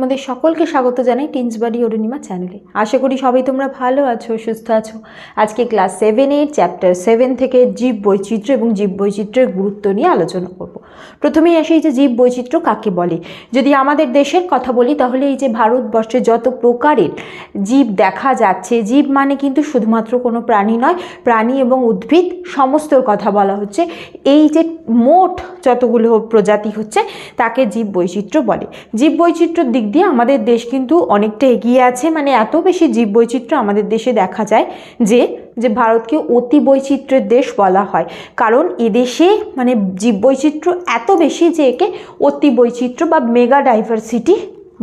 তোমাদের সকলকে স্বাগত জানাই টিন্সবাড়ি অরুণিমা চ্যানেলে আশা করি সবাই তোমরা ভালো আছো, সুস্থ আছো। আজকে ক্লাস সেভেনের চ্যাপ্টার সেভেন থেকে জীব বৈচিত্র্য এবং জীব বৈচিত্র্যের গুরুত্ব নিয়ে আলোচনা করব। প্রথমেই আসি এই যে জীব বৈচিত্র্য কাকে বলে? যদি আমাদের দেশের কথা বলি, তাহলে এই যে ভারতবর্ষে যত প্রকারের জীব দেখা যাচ্ছে, জীব মানে কিন্তু শুধুমাত্র কোনো প্রাণী নয়, প্রাণী এবং উদ্ভিদ সমস্তর কথা বলা হচ্ছে। এই যে মোট যতগুলো প্রজাতি হচ্ছে, তাকে জীব বৈচিত্র্য বলে। জীব বৈচিত্র্যর দিক দিয়ে আমাদের দেশ কিন্তু অনেকটা এগিয়ে আছে। মানে এত বেশি জীব বৈচিত্র্য আমাদের দেশে দেখা যায় যে যে ভারতকে অতি বৈচিত্র্যের দেশ বলা হয়। কারণ এদেশে মানে জীব বৈচিত্র্য এত বেশি যে একে অতি বৈচিত্র্য বা মেগা ডাইভার্সিটি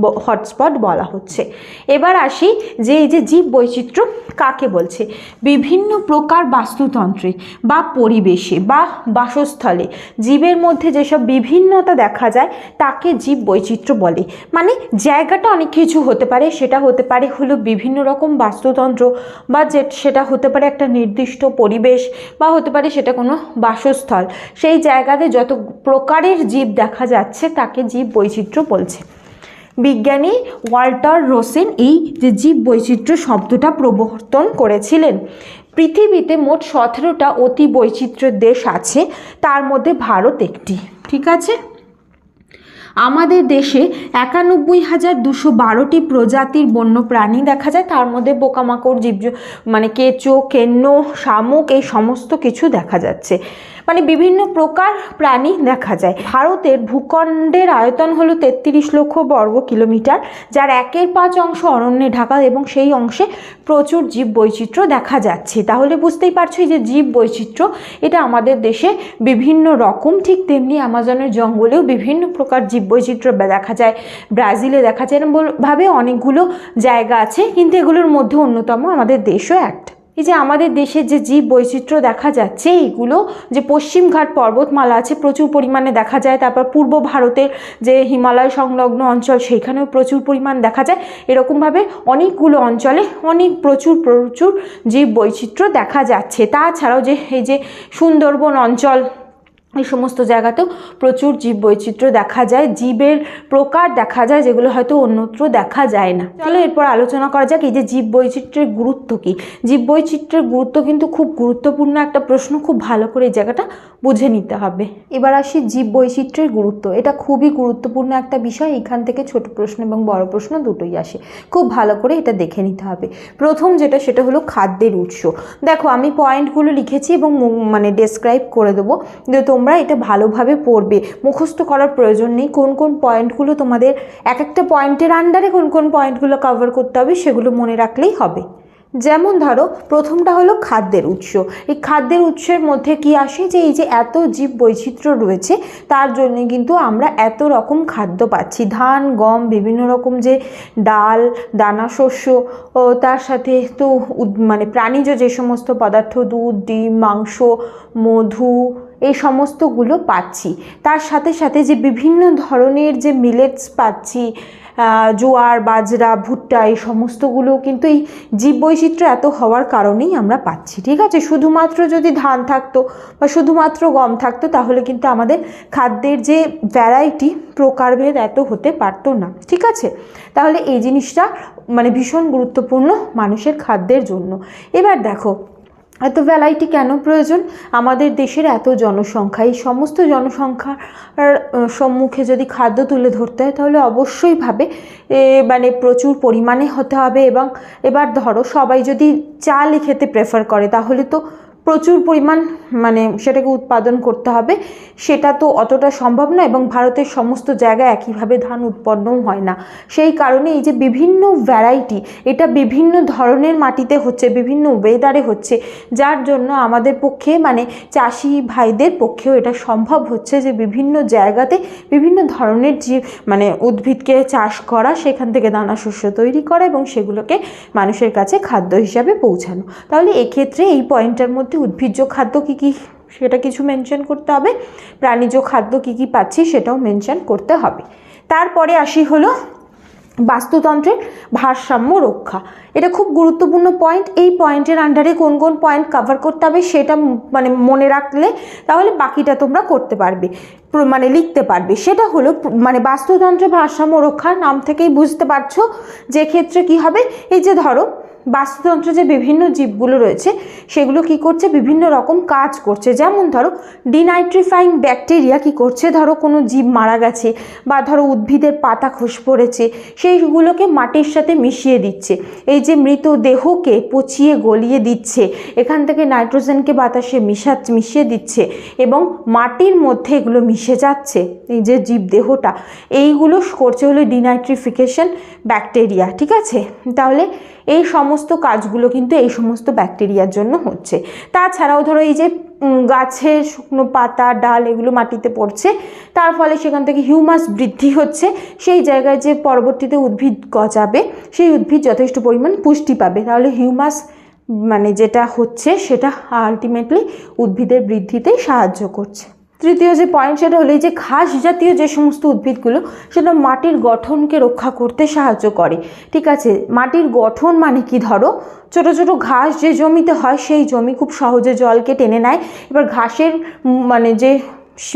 হটস্পট বলা হচ্ছে। এবার আসি যে এই যে জীব বৈচিত্র্য কাকে বলছে? বিভিন্ন প্রকার বাস্তুতন্ত্রে বা পরিবেশে বা বাসস্থলে জীবের মধ্যে যেসব বিভিন্নতা দেখা যায়, তাকে জীব বৈচিত্র্য বলে। মানে জায়গাটা অনেক কিছু হতে পারে, সেটা হতে পারে হলো বিভিন্ন রকম বাস্তুতন্ত্র বা যে সেটা হতে পারে একটা নির্দিষ্ট পরিবেশ বা হতে পারে সেটা কোনো বাসস্থল। সেই জায়গাতে যত প্রকারের জীব দেখা যাচ্ছে, তাকে জীব বৈচিত্র্য বলছে। বিজ্ঞানী ওয়াল্টার রোসেন এই যে জীব বৈচিত্র্য শব্দটা প্রবর্তন করেছিলেন। পৃথিবীতে মোট সতেরোটা অতি বৈচিত্র্যের দেশ আছে, তার মধ্যে ভারত একটি। ঠিক আছে? আমাদের দেশে একানব্বই হাজার দুশো বারোটি প্রজাতির বন্য প্রাণী দেখা যায়। তার মধ্যে পোকামাকড়, জীব মানে কেঁচো, কেন্ন, শামুক এই সমস্ত কিছু দেখা যাচ্ছে। মানে বিভিন্ন প্রকার প্রাণী দেখা যায়। ভারতের ভূখণ্ডের আয়তন হলো তেত্রিশ লক্ষ বর্গ কিলোমিটার, যার একের পাঁচ অংশ অরণ্যে ঢাকা এবং সেই অংশে প্রচুর জীব বৈচিত্র্য দেখা যাচ্ছে। তাহলে বুঝতেই পারছ যে জীব বৈচিত্র্য, এটা আমাদের দেশে বিভিন্ন রকম। ঠিক তেমনি আমাজনের জঙ্গলেও বিভিন্ন প্রকার জীব বৈচিত্র্য দেখা যায়, ব্রাজিলে দেখা যায় ভাবে অনেকগুলো জায়গা আছে, কিন্তু এগুলোর মধ্যে অন্যতম আমাদের দেশও একটা। এই যে আমাদের দেশের যে জীব বৈচিত্র্য দেখা যাচ্ছে, এইগুলো যে পশ্চিমঘাট পর্বতমালা আছে, প্রচুর পরিমাণে দেখা যায়, তারপর পূর্ব ভারতের যে হিমালয় সংলগ্ন অঞ্চল, সেইখানেও প্রচুর পরিমাণ দেখা যায়। এরকমভাবে অনেকগুলো অঞ্চলে অনেক প্রচুর প্রচুর জীব বৈচিত্র্য দেখা যাচ্ছে। তাছাড়াও যে এই যে সুন্দরবন অঞ্চল এই সমস্ত জায়গাতেও প্রচুর জীব বৈচিত্র্য দেখা যায় জীবের প্রকার দেখা যায় যেগুলো হয়তো অন্যত্র দেখা যায় না। চলো এরপর আলোচনা করা যাক এই যে জীব বৈচিত্র্যের গুরুত্ব কী। জীব বৈচিত্র্যের গুরুত্ব কিন্তু খুব গুরুত্বপূর্ণ একটা প্রশ্ন খুব ভালো করে এই জায়গাটা বুঝে নিতে হবে। এবার আসি জীব বৈচিত্র্যের গুরুত্ব। এটা খুবই গুরুত্বপূর্ণ একটা বিষয় এখান থেকে ছোট প্রশ্ন এবং বড় প্রশ্ন দুটোই আসে। খুব ভালো করে এটা দেখে নিতে হবে। প্রথম যেটা সেটা হলো খাদ্যের উৎস। দেখো আমি পয়েন্টগুলো লিখেছি এবং মানে ডেসক্রাইব করে দেবো যে তোমরা তোমরা এটা ভালোভাবে পড়বে। মুখস্থ করার প্রয়োজন নেই। কোন কোন পয়েন্টগুলো তোমাদের এক একটা পয়েন্টের আন্ডারে কোন কোন পয়েন্টগুলো কভার করতে হবে সেগুলো মনে রাখলেই হবে। যেমন ধরো, প্রথমটা হলো খাদ্যের উৎস। এই খাদ্যের উৎসের মধ্যে কি আসে? যে এই যে এত জীব বৈচিত্র্য রয়েছে, তার জন্যে কিন্তু আমরা এত রকম খাদ্য পাচ্ছি। ধান, গম, বিভিন্ন রকম যে ডাল, দানা, শস্য তার সাথে তো মানে প্রাণীজ যে সমস্ত পদার্থ, দুধ, ডিম, মাংস, মধু এই সমস্তগুলো পাচ্ছি। তার সাথে সাথে যে বিভিন্ন ধরনের যে মিলেটস পাচ্ছি জোয়ার, বাজরা, ভুট্টা, এই সমস্তগুলো কিন্তু এই জীববৈচিত্র্য এত হওয়ার কারণেই আমরা পাচ্ছি, ঠিক আছে? শুধুমাত্র যদি ধান থাকতো বা শুধুমাত্র গম থাকতো, তাহলে কিন্তু আমাদের খাদ্যের যে ভ্যারাইটি প্রকারভেদ এত হতে পারতো না, ঠিক আছে? তাহলে এই জিনিসটা মানে ভীষণ গুরুত্বপূর্ণ মানুষের খাদ্যের জন্য। এবার দেখো এত ভ্যালাইটি কেন প্রয়োজন? আমাদের দেশের এত জনসংখ্যা, এই সমস্ত জনসংখ্যার সম্মুখে যদি খাদ্য তুলে ধরতে হয়, তাহলে অবশ্যই ভাবে মানে প্রচুর পরিমাণে হতে হবে এবং এবার ধরো সবাই যদি চালই খেতে প্রেফার করে, তাহলে তো প্রচুর পরিমাণ মানে সেটাকে উৎপাদন করতে হবে। সেটা তো অতটা সম্ভব না এবং ভারতের সমস্ত জায়গায় একইভাবে ধান উৎপন্নও হয় না। সেই কারণে এই যে বিভিন্ন ভ্যারাইটি এটা বিভিন্ন ধরনের মাটিতে হচ্ছে, বিভিন্ন ওয়েদারে হচ্ছে, যার জন্য আমাদের পক্ষে মানে চাষি ভাইদের পক্ষেও এটা সম্ভব হচ্ছে যে বিভিন্ন জায়গাতে বিভিন্ন ধরনের যে মানে উদ্ভিদকে চাষ করা, সেখান থেকে দানা শস্য তৈরি করা এবং সেগুলোকে মানুষের কাছে খাদ্য হিসাবে পৌঁছানো। তাহলে এক্ষেত্রে এই পয়েন্টটার মধ্যে উদ্ভিজ্জ খাদ্য কী কী সেটা কিছু মেনশন করতে হবে, প্রাণীজ খাদ্য কী কী পাচ্ছি সেটাও মেনশন করতে হবে। তারপরে আসি হলো বাস্তুতন্ত্রের ভারসাম্য রক্ষা। এটা খুব গুরুত্বপূর্ণ পয়েন্ট এই পয়েন্টের আন্ডারে কোন কোন পয়েন্ট কভার করতে হবে সেটা মানে মনে রাখলে তাহলে বাকিটা তোমরা করতে পারবে মানে লিখতে পারবে। সেটা হলো মানে বাস্তুতন্ত্রের ভারসাম্য রক্ষা নাম থেকেই বুঝতে পারছ। যে ক্ষেত্রে কি হবে? এই যে ধরো, বাস্তুতন্ত্রে যে বিভিন্ন জীবগুলো রয়েছে সেগুলো কি করছে? বিভিন্ন রকম কাজ করছে। যেমন ধরো ডিনাইট্রিফাইং ব্যাকটেরিয়া কি করছে? ধরো, কোনো জীব মারা গেছে বা ধরো, উদ্ভিদের পাতা খস পড়েছে, সেইগুলোকে মাটির সাথে মিশিয়ে দিচ্ছে। এই যে মৃত দেহকে পচিয়ে গলিয়ে দিচ্ছে, এখান থেকে নাইট্রোজেনকে বাতাসে মিশা, মিশিয়ে দিচ্ছে এবং মাটির মধ্যে এগুলো মিশে যাচ্ছে, এই যে জীব দেহটা এইগুলো করছে হলো ডিনাইট্রিফিকেশন ব্যাকটেরিয়া ঠিক আছে? তাহলে এই সমস্ত কাজগুলো কিন্তু এই সমস্ত ব্যাকটেরিয়ার জন্য হচ্ছে। তাছাড়াও ধরো এই যে গাছের শুকনো পাতা, ডাল এগুলো মাটিতে পড়ছে, তার ফলে সেখান থেকে হিউমাস বৃদ্ধি হচ্ছে, সেই জায়গায় যে পরবর্তীতে উদ্ভিদ গজাবে, সেই উদ্ভিদ যথেষ্ট পরিমাণ পুষ্টি পাবে। তাহলে হিউমাস মানে যেটা হচ্ছে, সেটা আলটিমেটলি উদ্ভিদের বৃদ্ধিতেই সাহায্য করছে। তৃতীয় যে পয়েন্ট সেটা হলো যে ঘাস জাতীয় যে সমস্ত উদ্ভিদগুলো, সেটা মাটির গঠনকে রক্ষা করতে সাহায্য করে। ঠিক আছে, মাটির গঠন মানে কি ধরো? ছোট ছোট ঘাস যে জমিতে হয়, সেই জমি খুব সহজে জলকে টেনে নেয়। এবার ঘাসের মানে যে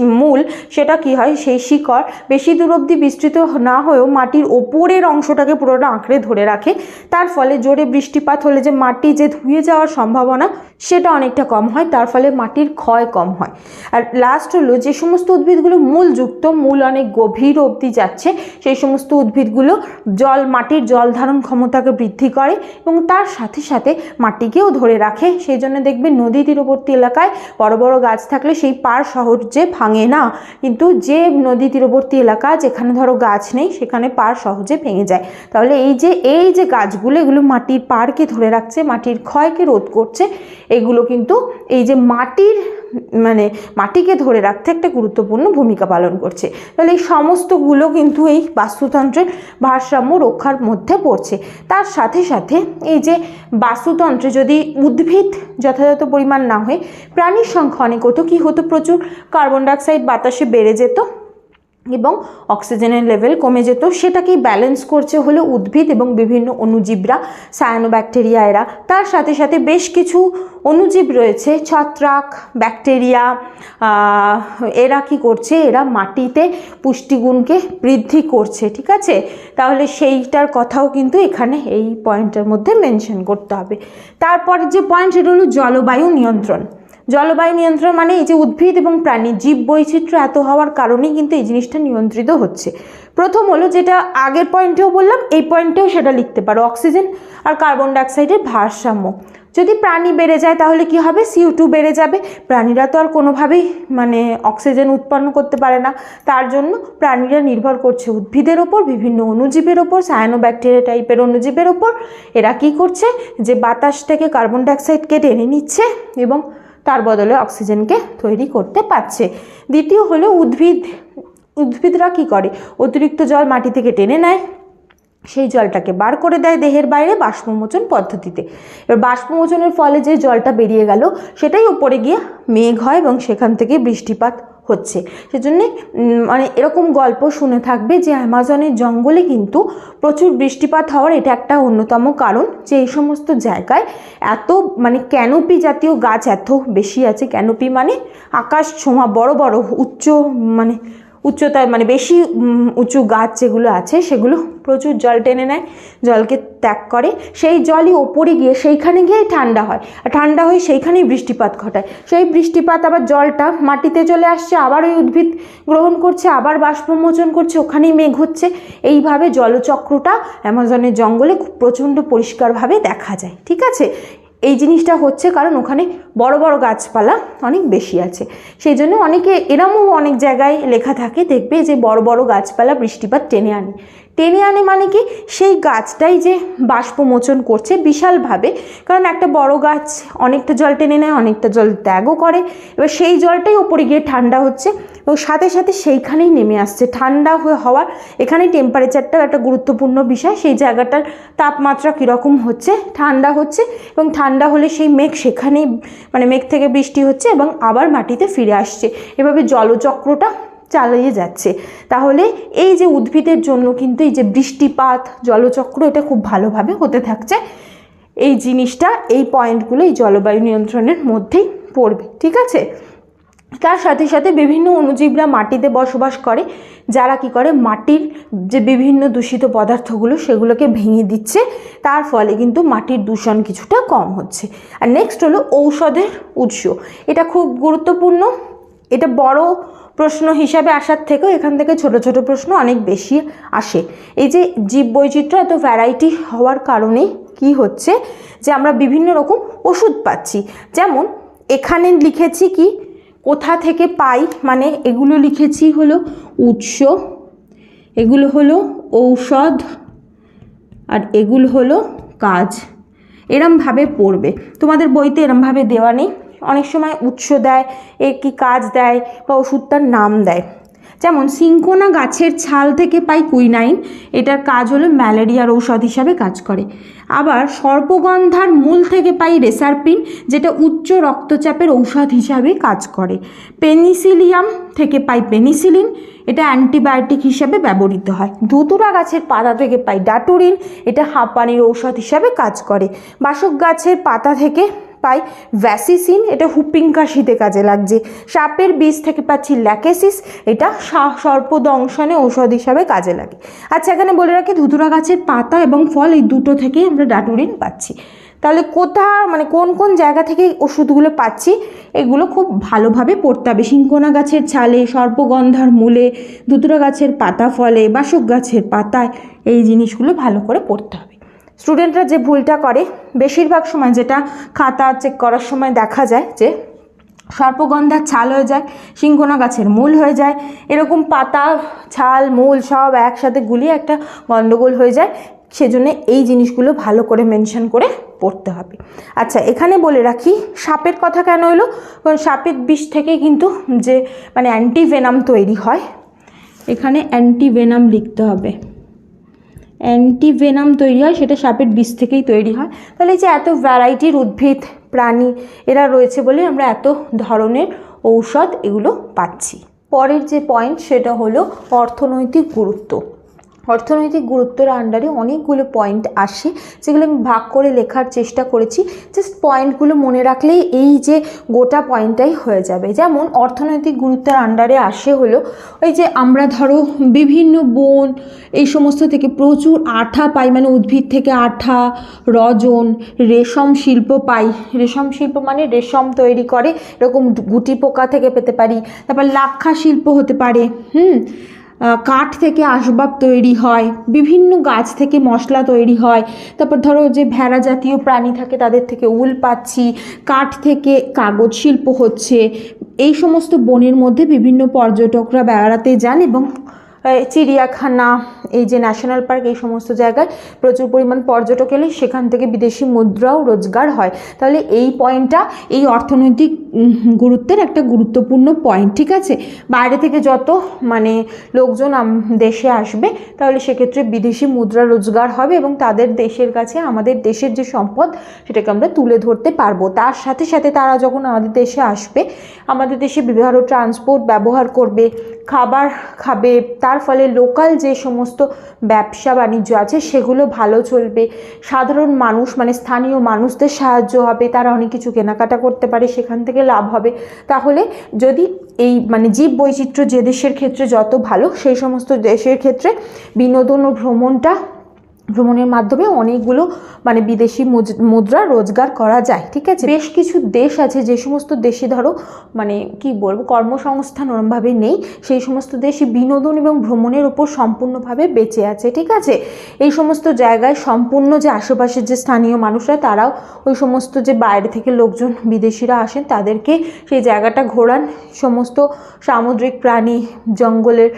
মূল সেটা কি হয়? সেই শিকড় বেশি দূর অবধি বিস্তৃত না হয়েও মাটির ওপরের অংশটাকে পুরোটা আঁকড়ে ধরে রাখে। তার ফলে জোরে বৃষ্টিপাত হলে যে মাটি যে ধুয়ে যাওয়ার সম্ভাবনা, সেটা অনেকটা কম হয়। তার ফলে মাটির ক্ষয় কম হয়। আর লাস্ট হলো যে সমস্ত উদ্ভিদগুলো মূলযুক্ত, মূল অনেক গভীর অবধি যাচ্ছে, সেই সমস্ত উদ্ভিদগুলো জল, মাটির জল ধারণ ক্ষমতাকে বৃদ্ধি করে এবং তার সাথে সাথে মাটিকেও ধরে রাখে। সেই জন্য দেখবে নদী তীরবর্তী এলাকায় বড় বড় গাছ থাকলে সেই পার সহজে ভাঙে না। কিন্তু যে নদী তীরবর্তী এলাকা, যেখানে ধরো গাছ নেই, সেখানে পার সহজে ভেঙে যায়। তাহলে এই যে এই যে গাছগুলো, এগুলো মাটির পাড়কে ধরে রাখছে, মাটির ক্ষয়কে রোধ করছে, এগুলো কিন্তু এই যে মাটির মানে মাটিকে ধরে রাখতে একটা গুরুত্বপূর্ণ ভূমিকা পালন করছে। তাহলে এই সমস্তগুলো কিন্তু এই বাস্তুতন্ত্রের ভারসাম্য রক্ষার মধ্যে পড়ছে। তার সাথে সাথে এই যে বাস্তুতন্ত্রে যদি উদ্ভিদ যথাযথ পরিমাণ না হয়ে, প্রাণীর সংখ্যা অনেক হতো, কী হতো প্রচুর? কার্বন ডাইঅক্সাইড বাতাসে বেড়ে যেত এবং অক্সিজেনের লেভেল কমে যেত। সেটাকেই ব্যালেন্স করছে হলো উদ্ভিদ এবং বিভিন্ন অণুজীবরা সায়ানোব্যাকটেরিয়া এরা। তার সাথে সাথে বেশ কিছু অনুজীব রয়েছে, ছত্রাক ব্যাকটেরিয়া এরা কি করছে? এরা মাটিতে পুষ্টিগুণকে বৃদ্ধি করছে, ঠিক আছে? তাহলে সেইটার কথাও কিন্তু এখানে এই পয়েন্টের মধ্যে মেনশন করতে হবে। তারপরে যে পয়েন্ট সেটা হলো জলবায়ু নিয়ন্ত্রণ। জলবায়ু নিয়ন্ত্রণ মানে এই যে উদ্ভিদ এবং প্রাণী, জীব বৈচিত্র্য এত হওয়ার কারণেই কিন্তু এই জিনিসটা নিয়ন্ত্রিত হচ্ছে। প্রথম হলো যেটা আগের পয়েন্টেও বললাম, এই পয়েন্টেও সেটা লিখতে পারো, অক্সিজেন আর কার্বন ডাইঅক্সাইডের ভারসাম্য। যদি প্রাণী বেড়ে যায় তাহলে কি হবে? সিও টু বেড়ে যাবে। প্রাণীরা তো আর কোনোভাবেই মানে অক্সিজেন উৎপন্ন করতে পারে না। তার জন্য প্রাণীরা নির্ভর করছে উদ্ভিদের ওপর, বিভিন্ন অণুজীবের ওপর সায়ানোব্যাকটেরিয়া টাইপের অণুজীবের ওপর। এরা কি করছে? যে বাতাস থেকে কার্বন ডাইঅক্সাইডকে টেনে নিচ্ছে এবং তার বদলে অক্সিজেনকে তৈরি করতে পারছে। দ্বিতীয় হলো উদ্ভিদ। উদ্ভিদরা কি করে? অতিরিক্ত জল মাটি থেকে টেনে নেয়। সেই জলটাকে বার করে দেয় দেহের বাইরে বাষ্পমোচন পদ্ধতিতে। এবার বাষ্পমোচনের ফলে যে জলটা বেরিয়ে গেল, সেটাই উপরে গিয়ে মেঘ হয় এবং সেখান থেকে বৃষ্টিপাত হচ্ছে। সেজন্যে মানে এরকম গল্প শুনে থাকবে যে অ্যামাজনের জঙ্গলে কিন্তু প্রচুর বৃষ্টিপাত হওয়ার এটা একটা অন্যতম কারণ যে এই সমস্ত জায়গায় এত মানে ক্যানোপি জাতীয় গাছ এত বেশি আছে। ক্যানোপি মানে আকাশ ছোঁয়া, বড় বড়, উচ্চ মানে উচ্চতায় মানে বেশি উঁচু গাছ যেগুলো আছে, সেগুলো প্রচুর জল টেনে নেয়, জলকে ত্যাগ করে। সেই জলই ওপরে গিয়ে সেইখানে গিয়েই ঠান্ডা হয়। আর ঠান্ডা হয়ে সেইখানেই বৃষ্টিপাত ঘটায়। সেই বৃষ্টিপাত আবার জলটা মাটিতে চলে আসছে, আবার ওই উদ্ভিদ গ্রহণ করছে, আবার বাষ্পমোচন করছে, ওখানেই মেঘ হচ্ছে। এইভাবে জলচক্রটা অ্যামাজনের জঙ্গলে খুব প্রচণ্ড পরিষ্কারভাবে দেখা যায়। ঠিক আছে? এই জিনিসটা হচ্ছে কারণ ওখানে বড় বড় গাছপালা অনেক বেশি আছে। সেই জন্য অনেকে এরমও অনেক জায়গায় লেখা থাকে, দেখবে যে বড় বড় গাছপালা বৃষ্টিপাত টেনে আনে। টেনে আনে মানে কি? সেই গাছটাই যে বাষ্পমোচন করছে বিশালভাবে। কারণ একটা বড় গাছ অনেকটা জল টেনে নেয়, অনেকটা জল ত্যাগও করে। এবার সেই জলটাই ওপরে গিয়ে ঠান্ডা হচ্ছে এবং সাথে সাথে সেইখানেই নেমে আসছে। ঠান্ডা হয়ে হওয়ার এখানে টেম্পারেচারটাও একটা গুরুত্বপূর্ণ বিষয়। সেই জায়গাটার তাপমাত্রা কীরকম হচ্ছে? ঠান্ডা হচ্ছে এবং ঠান্ডা হলে সেই মেঘ সেখানেই মানে মেঘ থেকে বৃষ্টি হচ্ছে এবং আবার মাটিতে ফিরে আসছে। এভাবে জলচক্রটা চালিয়ে যাচ্ছে। তাহলে এই যে উদ্ভিদের জন্য কিন্তু এই যে বৃষ্টিপাত, জলচক্র, এটা খুব ভালোভাবে হতে থাকছে। এই জিনিসটা, এই পয়েন্টগুলো এই জলবায়ু নিয়ন্ত্রণের মধ্যেই পড়বে, ঠিক আছে? তার সাথে সাথে বিভিন্ন অনুজীবরা মাটিতে বসবাস করে, যারা কি করে? মাটির যে বিভিন্ন দূষিত পদার্থগুলো, সেগুলোকে ভেঙে দিচ্ছে। তার ফলে কিন্তু মাটির দূষণ কিছুটা কম হচ্ছে। আর নেক্সট হলো ঔষধের উৎস। এটা খুব গুরুত্বপূর্ণ। এটা বড় প্রশ্ন হিসাবে আসার থেকেও এখান থেকে ছোট ছোট প্রশ্ন অনেক বেশি আসে। এই যে জীব বৈচিত্র্য এত ভ্যারাইটি হওয়ার কারণে কি হচ্ছে? যে আমরা বিভিন্ন রকম ওষুধ পাচ্ছি। যেমন এখানে লিখেছি কি? কোথা থেকে পাই? মানে এগুলো লিখেছি হলো উৎস, এগুলো হলো ঔষধ, আর এগুলো হলো কাজ। এরমভাবে পড়বে। তোমাদের বইতে এরমভাবে দেওয়া নেই। অনেক সময় উৎস দেয়, এ কি কাজ দেয় বা ওষুধটার নাম দেয়। যেমন সিঙ্কোনা গাছের ছাল থেকে পাই কুইনাইন, এটার কাজ হলো ম্যালেরিয়ার ঔষধ হিসাবে কাজ করে। আবার সর্পগন্ধার মূল থেকে পাই রেসারপিন, যেটা উচ্চ রক্তচাপের ঔষধ হিসাবে কাজ করে। পেনিসিলিয়াম থেকে পাই পেনিসিলিন, এটা অ্যান্টিবায়োটিক হিসাবে ব্যবহৃত হয়। ধুতুরা গাছের পাতা থেকে পাই ডাটুরিন, এটা হাঁপানির ঔষধ হিসাবে কাজ করে। বাসক গাছের পাতা থেকে পাই ভ্যাসিসিন, এটা হুপিং কাশিতে কাজে লাগছে। সাপের বীজ থেকে পাচ্ছি ল্যাকেসিস, এটা সর্পদংশনে ঔষধ হিসাবে কাজে লাগে। আচ্ছা এখানে বলে রাখি, ধুতুরা গাছের পাতা এবং ফল এই দুটো থেকেই আমরা ডাটুরিন পাচ্ছি। তাহলে কোথা মানে কোন কোন জায়গা থেকে ওষুধগুলো পাচ্ছি, এগুলো খুব ভালোভাবে পড়তে হবে। সিঙ্কোনা গাছের ছালে, সর্পগন্ধার মূলে, ধুতুরা গাছের পাতা ফলে, বাসক গাছের পাতায়, এই জিনিসগুলো ভালো করে পড়তে হবে। স্টুডেন্টরা যে ভুলটা করে, বেশিরভাগ সময় যেটা খাতা চেক করার সময় দেখা যায় যে সর্পগন্ধার ছাল হয়ে যায় সিংকোনা গাছের মূল হয়ে যায়, এরকম পাতা, ছাল, মূল সব একসাথে গুলিয়ে একটা গন্ডগোল হয়ে যায়। সেজন্য এই জিনিসগুলো ভালো করে মেনশন করে পড়তে হবে। আচ্ছা এখানে বলে রাখি, সাপের কথা কেন এলো? কারণ সাপের বিষ থেকে কিন্তু যে মানে অ্যান্টিভেনাম তৈরি হয়, এখানে অ্যান্টিভেনাম লিখতে হবে। অ্যান্টিভেনাম তৈরি হয়, সেটা সাপের বিষ থেকেই তৈরি হয়। তাহলে যে এত ভ্যারাইটির উদ্ভিদ, প্রাণী এরা রয়েছে বলে আমরা এত ধরনের ঔষধ এগুলো পাচ্ছি। পরের যে পয়েন্ট সেটা হলো অর্থনৈতিক গুরুত্ব। অর্থনৈতিক গুরুত্বের আন্ডারে অনেকগুলো পয়েন্ট আসে, যেগুলো আমি ভাগ করে লেখার চেষ্টা করেছি। জাস্ট পয়েন্টগুলো মনে রাখলেই এই যে গোটা পয়েন্টটাই হয়ে যাবে। যেমন অর্থনৈতিক গুরুত্বের আন্ডারে আসে হলো ওই যে আমরা ধরো বিভিন্ন বন, এই সমস্ত থেকে প্রচুর আঠা পাই মানে উদ্ভিদ থেকে আঠা, রজন, রেশম শিল্প পাই। রেশম শিল্প মানে রেশম তৈরি করে, এরকম গুটি পোকা থেকে পেতে পারি। তারপর লাক্ষা শিল্প হতে পারে, হুম? কাঠ থেকে আসবাব তৈরি হয়, বিভিন্ন গাছ থেকে মশলা তৈরি হয়, তারপর ধরো যে ভেড়া জাতীয় প্রাণী থাকে তাদের থেকে উল পাচ্ছি, কাঠ থেকে কাগজ শিল্প হচ্ছে, এই সমস্ত বনের মধ্যে বিভিন্ন পর্যটকরা বেড়াতে যান এবং চিড়িয়াখানা এই যে ন্যাশনাল পার্ক এই সমস্ত জায়গায় প্রচুর পরিমাণ পর্যটক এলে সেখান থেকে বিদেশি মুদ্রাও রোজগার হয়। তাহলে এই পয়েন্টটা এই অর্থনৈতিক গুরুত্বের একটা গুরুত্বপূর্ণ পয়েন্ট ঠিক আছে? বাইরে থেকে যত মানে লোকজন দেশে আসবে, তাহলে সেক্ষেত্রে বিদেশি মুদ্রা রোজগার হবে এবং তাদের দেশের কাছে, আমাদের দেশের যে সম্পদ, সেটাকে আমরা তুলে ধরতে পারব। তার সাথে সাথে তারা যখন আমাদের দেশে আসবে, আমাদের দেশে বিভিন্ন ট্রান্সপোর্ট ব্যবহার করবে, খাবার খাবে, তার ফলে লোকাল যে সমস্ত ব্যবসা বাণিজ্য আছে, সেগুলো ভালো চলবে। সাধারণ মানুষ মানে স্থানীয় মানুষদের সাহায্য হবে, তারা অনেক কিছু কেনাকাটা করতে পারে, সেখান থেকে লাভ হবে। তাহলে যদি এই মানে জীব বৈচিত্র্য যে দেশের ক্ষেত্রে যত ভালো, সেই সমস্ত দেশের ক্ষেত্রে বিনোদন ও ভ্রমণটা ভ্রমণের মাধ্যমে অনেকগুলো মানে বিদেশি মুদ্রা রোজগার করা যায়, ঠিক আছে? বেশ কিছু দেশ আছে যে সমস্ত দেশে ধরো মানে কি বলব, কর্মসংস্থান ওরমভাবে নেই, সেই সমস্ত দেশে বিনোদন এবং ভ্রমণের উপর সম্পূর্ণভাবে বেঁচে আছে, ঠিক আছে? এই সমস্ত জায়গায় সম্পূর্ণ যে আশেপাশের যে স্থানীয় মানুষরা, তারাও ওই সমস্ত যে বাইরে থেকে লোকজন, বিদেশিরা আসেন, তাদেরকে সেই জায়গাটা ঘোরান। সমস্ত সামুদ্রিক প্রাণী, জঙ্গলের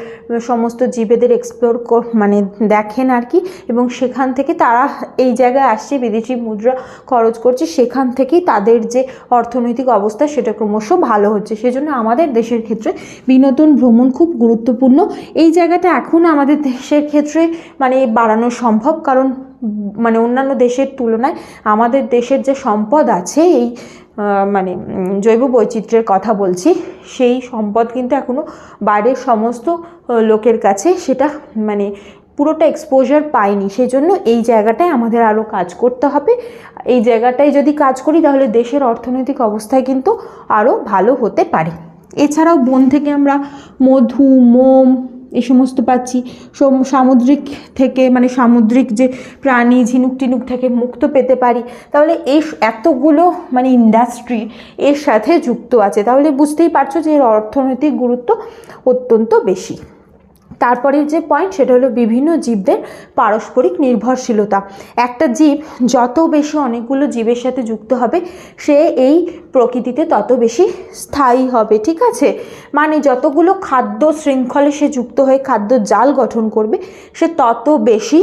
সমস্ত জীবেদের এক্সপ্লোর মানে দেখেন আর কি, এবং সেখান থেকে তারা এই জায়গায় আসছে, বিদেশি মুদ্রা খরচ করছে, সেখান থেকেই তাদের যে অর্থনৈতিক অবস্থা সেটা ক্রমশ ভালো হচ্ছে। সেজন্য আমাদের দেশের ক্ষেত্রে বিনোদন ভ্রমণ খুব গুরুত্বপূর্ণ। এই জায়গাটা এখন আমাদের দেশের ক্ষেত্রে মানে বাড়ানো সম্ভব, কারণ মানে অন্যান্য দেশের তুলনায় আমাদের দেশের যে সম্পদ আছে, এই মানে জৈব বৈচিত্র্যের কথা বলছি, সেই সম্পদ কিন্তু এখনও বাইরের সমস্ত লোকের কাছে সেটা মানে পুরোটা এক্সপোজার পাইনি। সেই জন্য এই জায়গাটায় আমাদের আরও কাজ করতে হবে। এই জায়গাটায় যদি কাজ করি, তাহলে দেশের অর্থনৈতিক অবস্থায় কিন্তু আরও ভালো হতে পারে। এছাড়াও বন থেকে আমরা মধু, মোম এই সমস্ত পাচ্ছি। সম- সামুদ্রিক থেকে মানে সামুদ্রিক যে প্রাণী ঝিনুক টিনুক থেকে মুক্ত পেতে পারি। তাহলে এই এতগুলো মানে ইন্ডাস্ট্রি এর সাথে যুক্ত আছে। তাহলে বুঝতেই পারছ যে এর অর্থনৈতিক গুরুত্ব অত্যন্ত বেশি। তারপরের যে পয়েন্ট সেটা হলো বিভিন্ন জীবদের পারস্পরিক নির্ভরশীলতা। একটা জীব যত বেশি অনেকগুলো জীবের সাথে যুক্ত হবে, সে এই প্রকৃতিতে তত বেশি স্থায়ী হবে, ঠিক আছে? মানে যতগুলো খাদ্য শৃঙ্খলে সে যুক্ত হয়ে খাদ্য জাল গঠন করবে, সে তত বেশি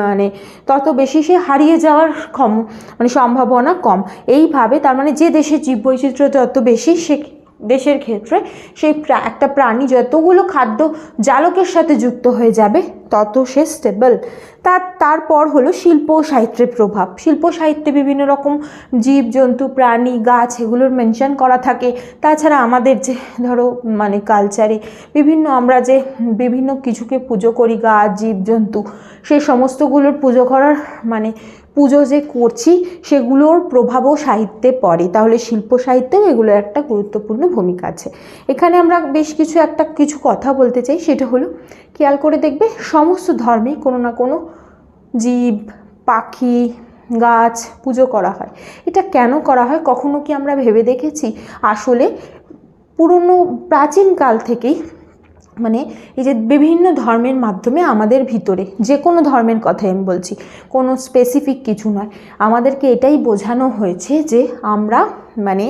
মানে তত বেশি সে হারিয়ে যাওয়ার কম মানে সম্ভাবনা কম। এইভাবে তার মানে যে দেশের জীববৈচিত্র্য যত বেশি, সে দেশের ক্ষেত্রে সেই একটা প্রাণী যতগুলো খাদ্য জালকের সাথে যুক্ত হয়ে যাবে, তত সে স্টেবল তার তারপর হলো শিল্প সাহিত্যের প্রভাব। শিল্প সাহিত্যে বিভিন্ন রকম জীব, জন্তু, প্রাণী, গাছ এগুলোর মেনশন করা থাকে। তাছাড়া আমাদের যে, ধরো মানে কালচারে বিভিন্ন আমরা যে, বিভিন্ন কিছুকে পুজো করি, গাছ, জীব, জন্তু, সেই সমস্তগুলোর পুজো করার মানে পুজো যে করছি, সেগুলোর প্রভাবও সাহিত্যে পড়ে। তাহলে শিল্প সাহিত্যেও এগুলোর একটা গুরুত্বপূর্ণ ভূমিকা আছে। এখানে আমরা বেশ কিছু একটা কিছু কথা বলতে চাই। সেটা হলো, খেয়াল করে দেখবে, সমস্ত ধর্মেই কোনো না কোনো জীব, পাখি, গাছ পুজো করা হয়। এটা কেন করা হয়, কখনো কি আমরা ভেবে দেখেছি? আসলে পুরনো প্রাচীনকাল থেকেই মানে এই যে বিভিন্ন ধর্মের মাধ্যমে আমাদের ভিতরে, যে কোনো ধর্মের কথাই আমি বলছি, কোনো স্পেসিফিক কিছু নয়। আমাদেরকে এটাই বোঝানো হয়েছে যে আমরা মানে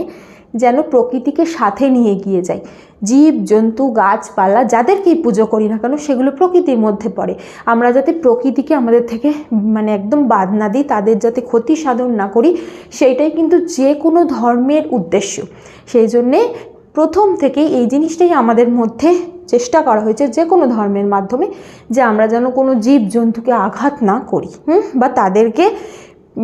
যেন প্রকৃতিকে সাথে নিয়ে গিয়ে যাই। জীব, জন্তু, গাছপালা যাদেরকেই পুজো করি না কেন, সেগুলো প্রকৃতির মধ্যে পড়ে। আমরা যাতে প্রকৃতিকে আমাদের থেকে মানে একদম বাদ না দিই, তাদের যাতে ক্ষতি সাধন না করি, সেইটাই কিন্তু যে কোনো ধর্মের উদ্দেশ্য। সেই জন্যে প্রথম থেকেই এই জিনিসটাই আমাদের মধ্যে চেষ্টা করা হয়েছে যে কোনো ধর্মের মাধ্যমে যে আমরা যেন কোনো জীব জন্তুকে আঘাত না করি, হুম? বা তাদেরকে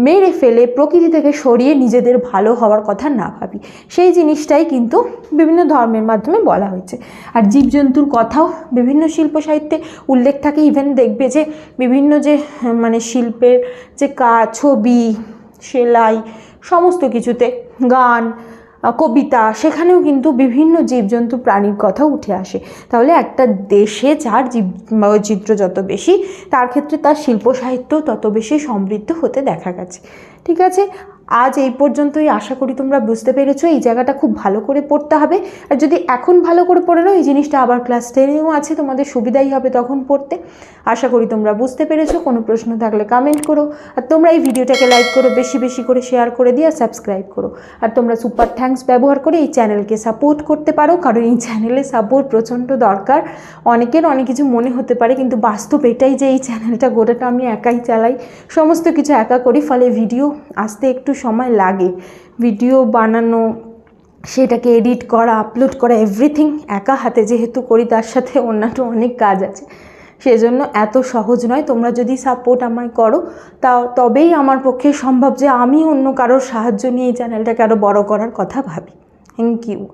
মেরে ফেলে, প্রকৃতি থেকে সরিয়ে নিজেদের ভালো হওয়ার কথা না ভাবি। সেই জিনিসটাই কিন্তু বিভিন্ন ধর্মের মাধ্যমে বলা হয়েছে। আর জীবজন্তুর কথাও বিভিন্ন শিল্প সাহিত্যে উল্লেখ থাকে। ইভেন দেখবে যে বিভিন্ন যে মানে শিল্পের যে কাজ ছবি, সেলাই, সমস্ত কিছুতে গান কবিতা, সেখানেও কিন্তু বিভিন্ন জীবজন্তু প্রাণীর কথা উঠে আসে। তাহলে একটা দেশে যার জীব বৈচিত্র্য যত বেশি, তার ক্ষেত্রে তার শিল্প সাহিত্য তত বেশি সমৃদ্ধ হতে দেখা গেছে। ঠিক আছে? আজ এই পর্যন্তই। আশা করি তোমরা বুঝতে পেরেছ, এই জায়গাটা খুব ভালো করে পড়তে হবে। আর যদি এখন ভালো করে পড়ে নাও, এই জিনিসটা আবার ক্লাস টেনেও আছে, তোমাদের সুবিধাই হবে তখন পড়তে। আশা করি তোমরা বুঝতে পেরেছ, কোনো প্রশ্ন থাকলে কমেন্ট করো। আর তোমরা এই ভিডিওটাকে লাইক করো, বেশি বেশি করে শেয়ার করে দিয়ে আর সাবস্ক্রাইব করো। আর তোমরা সুপার থ্যাঙ্কস ব্যবহার করে এই চ্যানেলকে সাপোর্ট করতে পারো, কারণ এই চ্যানেলে সাপোর্ট প্রচণ্ড দরকার। অনেকের অনেক কিছু মনে হতে পারে, কিন্তু বাস্তব এটাই যে এই চ্যানেলটা গোটাটা আমি একাই চালাই। সমস্ত কিছু একা করি, ফলে ভিডিও আসতে একটু সময় লাগে। ভিডিও বানানো, সেটাকে এডিট করা, আপলোড করা এভরিথিং একা হাতে যেহেতু করি, তার সাথে অন্যান্য অনেক কাজ আছে। সেজন্য এত সহজ নয়, তোমরা যদি সাপোর্ট আমায় করো, তা তবেই আমার পক্ষে সম্ভব যে আমি অন্য কারোর সাহায্য নিয়ে এই চ্যানেলটাকে আরও বড় করার কথা ভাবি। Thank you